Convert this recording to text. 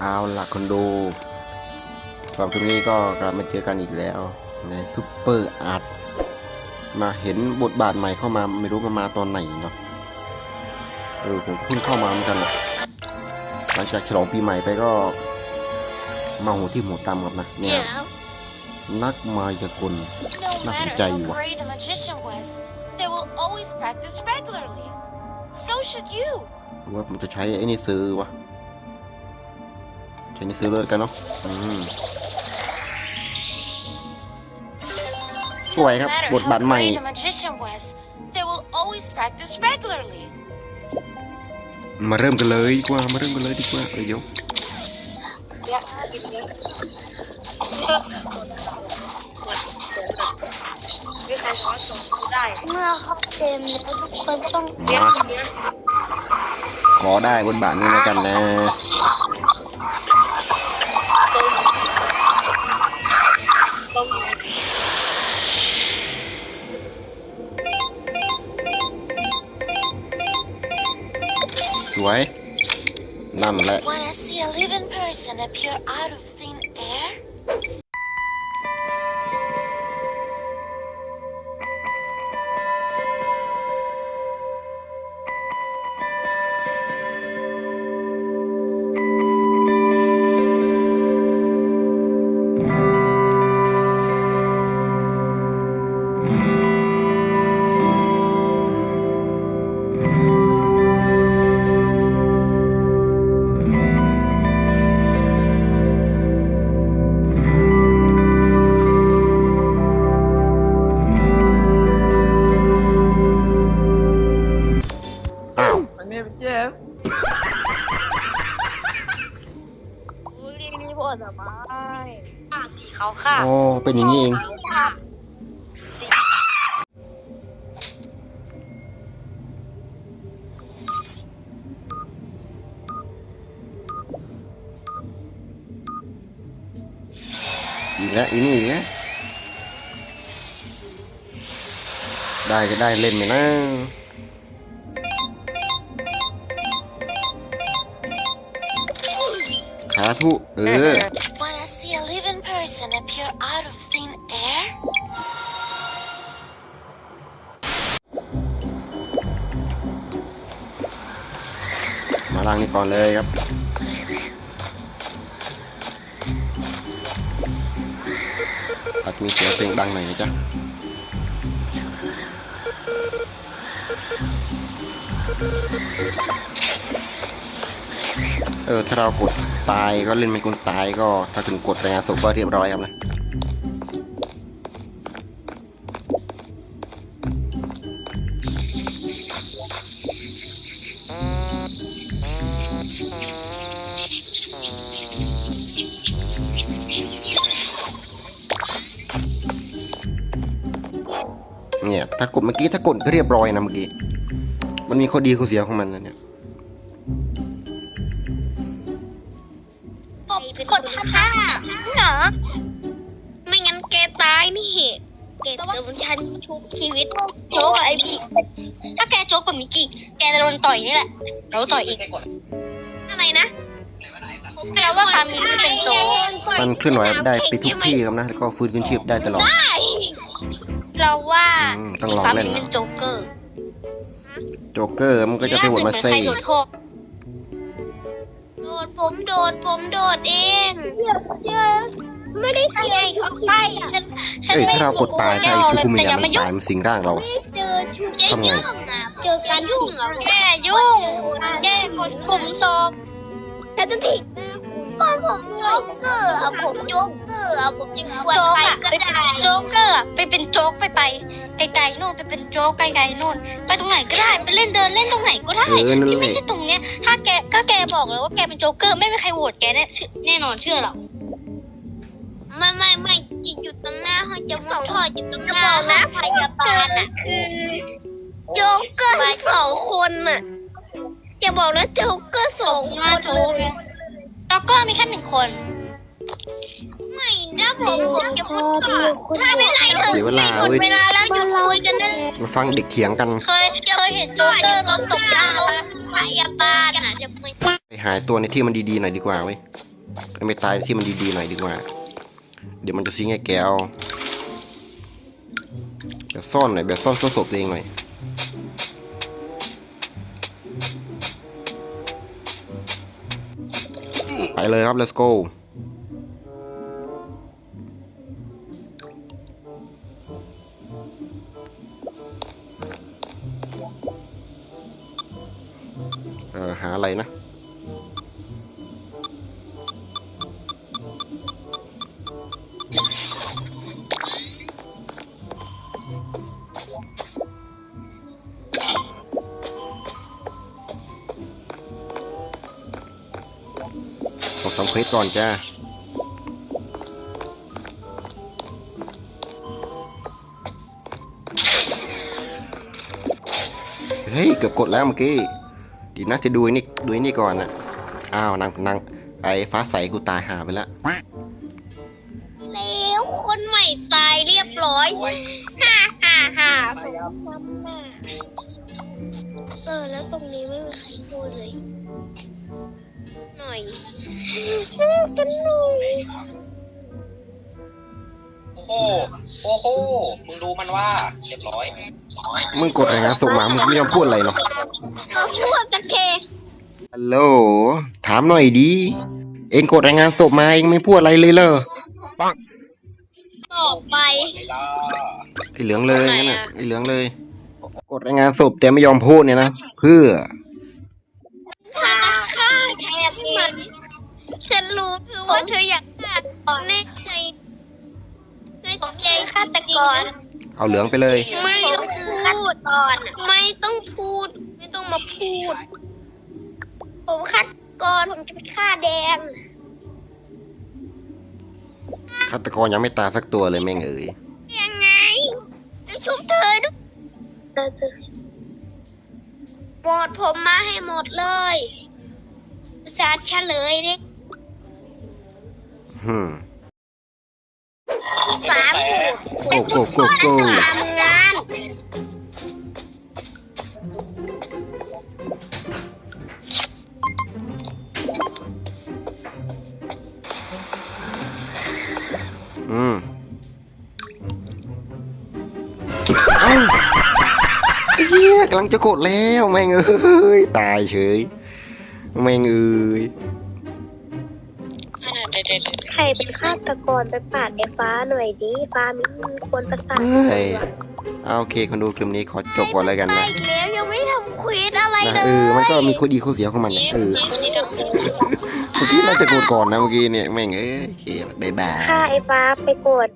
เอาล่ะคนดูสำหรับคลิปนี้ก็กลับมาเจอกันอีกแล้ว ในซุปเปอร์อาร์ตมาเห็นบทบาทใหม่เข้ามาไม่รู้มามาตอนไหนเนาะเออผมเพิ่งเข้ามาเหมือนกันอะหลังจากฉลองปีใหม่ไปก็ มาหูที่หูตำกับนะเนี่ย Yeah. นักมายากล No Nothing matter tell how you what. great a magician was, they will always practice regularly. So should you. ว่าผมจะใช้ไอ้นี่ซื้อวะ ใช้นี่ซื้อเลยกันเนาะอืมสวยครับ No matter บทบาท how ใหม่ great a magician was, they will always practice regularly. มาเริ่มกันเลยดีกว่า มาเริ่มกันเลยดีกว่าเอ้ยเดี๋ยวมีใครขอส่งกูได้เมื่อเข้าเกมแล้วทุกคนต้องมาขอได้บทบาทนี้แล้วกันนะ วย นั่นแหละ Wanna see a living person appear out of thin air? เรียกนี่พ่อสบายอะสีขาวค่ะ โอ้เป็นอย่างนี้เอง ค่ะอีกแล้วอีนี่อีกแล้วได้ก็ได้เล่นไหมนะาทุเออ Wanna see a living person appear out of thin air? มาล่างนี้ก่อนเลยครับ อาจจะมีเสียงเพลงดังหน่อยนะจ๊ะเออถ้าเรากด ตายก็เล่นเป็นคนตายก็ถ้าถึงกดรายงานศพก็เรียบร้อยครับนะเนี่ยถ้ากดเมื่อกี้ถ้ากดก็เรียบร้อยนะเมื่อกี้ มันมีข้อดีข้อเสียของมันนะเนี่ย ไม่งั้นแกตายนี่แกจะโดนฉันชุบชีวิตโจ๊กกับไอพี่ถ้าแกโจ๊กกับมิกกี้แกจะโดนต่อยนี่แหละแล้วต่อยอีกอะไรนะแปลว่าคามินเป็นโจ๊กมันเคลื่อนไหวได้ไปทุกที่ครับนะแล้วก็ฟื้นคืนชีพได้ตลอดเราว่าอืมต้องลองคาเล่มินนนะเป็นโจ๊กเกอร์โจ๊กเกอร์มันก็จะไปโหวตมาเซ่โดดโทษโดดผมโดดผมโดดเอง ไม่ได้เกี่ยวกับใครฉันฉันเอ้ยไม่ถ้าเรากดตายถ้าไอ้ผู้คุมวิญญาณแต่มันตายมันสิงร่างเรา เจอชุดทำไงเจอการยุ่งเหรอแกยุ่งแกกดปุ่มสอบแต่ตันทีก็ผมโจ๊กเกอร์อะผมโจ๊กเกอร์อะผมจะกวนใครก็ได้โจ๊กเกอร์อะไปเป็นโจ๊กไปไปไกลๆนู่นไปเป็นโจ๊กไกลๆนู่นไปตรงไหนก็ได้ไปเล่นเดินเล่นตรงไหนก็ได้เออนั่นที่แหไม่ละใช่ตรงเนี้ยถ้าแกก็แกบอกเลยว่าแกเป็นโจ๊กเกอร์ไม่มีใครโหวตแกแน่เชื่อแน่นอนเชื่อหรอไม่ ไม่ไม่จิอยู่ตรงหน้าห้องจะมุดท่ออยู่ตรงหน้าห้องพยาบาลอะคือโจ๊กเกอร์สองคนอะอย่าบอกนะโจ๊กเกอร์สองคนเลยโจ๊กเกอร์มีแค่หนึ่งคน ไม่นะผมผมจะมุดท่อไม่เป็นไรเถอะเสียเวลาหมดเว้ยเวลาแล้วหยุดคุยกันนะมาฟังเด็กเถียงกัน เคยเคยเห็นโจ๊กเกอร์ล้มตกหน้าปะพยาบาลอะจะไม่ไปหายตัวในที่มันดีๆหน่อยดีกว่าเว้ยให้ไม่ตายที่มันดีๆหน่อยดีกว่าเดี๋ยวมันจะซิงให้แกเอาแบบซ่อนหน่อยแบบซ่อนศพตัวเองหน่อยไปเลยครับ let's go เออหาอะไรนะ ต้องทำเควสก่อนจ้าเฮ้ย เกือบกดแล้วเมื่อกี้ ดีนะจะดูนี่ดูนี่ก่อนนะอ้าวนางนางไอ้ฟ้าใสกูตายหาไปแล้ว คนใหม่ตายเรียบร้อยฮ่าฮ่าฮ่าผมซ้ำหน้าเออ แล้วตรงนี้ไม่มีใครพูดเลย หน่อยกันหน่อยโอ้โหโอ้โหมึงดูมันว่าเรียบร้อยมึงกดอะไรนะส่งมา มึงไม่ยอมพูดอะไรเนาะเอาพูดกันเทฮัลโหล ถามหน่อยดี เองกดรายงานศพมาเองไม่พูดอะไรเลยเหรอต่ อไปไอ้ล่ะไอเหลืองเลยทำไมงั้นน่ะอะไอเหลืองเลย กดรายงานศพแต่ไม่ยอมพูดเนี่ยนะเพื่อฆ่าฆ่าแทนมันฉันรู้คือว่าเธออยากฆ่าในใจในใจฆาตกรเอาเหลืองไปเลย ไม่ต้องพูดก่อนไม่ต้องพูด ไม่ต้องมาพูด ผมฆาตกรผมจะไปฆ่าแดง ฆาตกรยังไม่ตายสักตัวเลยแม่งเอ๋ยยังไงจะชุบเธอด้วยหมดผมมาให้หมดเลยประสาทเฉลยดิฮึมสามโกโกโกโกทำงานอื เอ้าเฮียกำลังจะกดแล้วแม่งเอ้ยตายเฉยแม่งเอ้ยใครเป็นฆาตกรไปปาดไอ้ฟ้าหน่อยดิฟ้ามีคนประสาทเฮ้ยเอาโอเคคนดูคลิปนี้ขอจบก่อนเลยกันนะอีกแล้วยังไม่ทำควิดอะไรนะเลยเออมันก็มีข้อดีข้อเสียของมันนะเออเมื่อกี้น่าจะกดก่อนนะเมื่อกี้เนี่ยแม่งเอ้ยโอเคบ๊ายบายฆ่าไอ้ฟ้าไปกด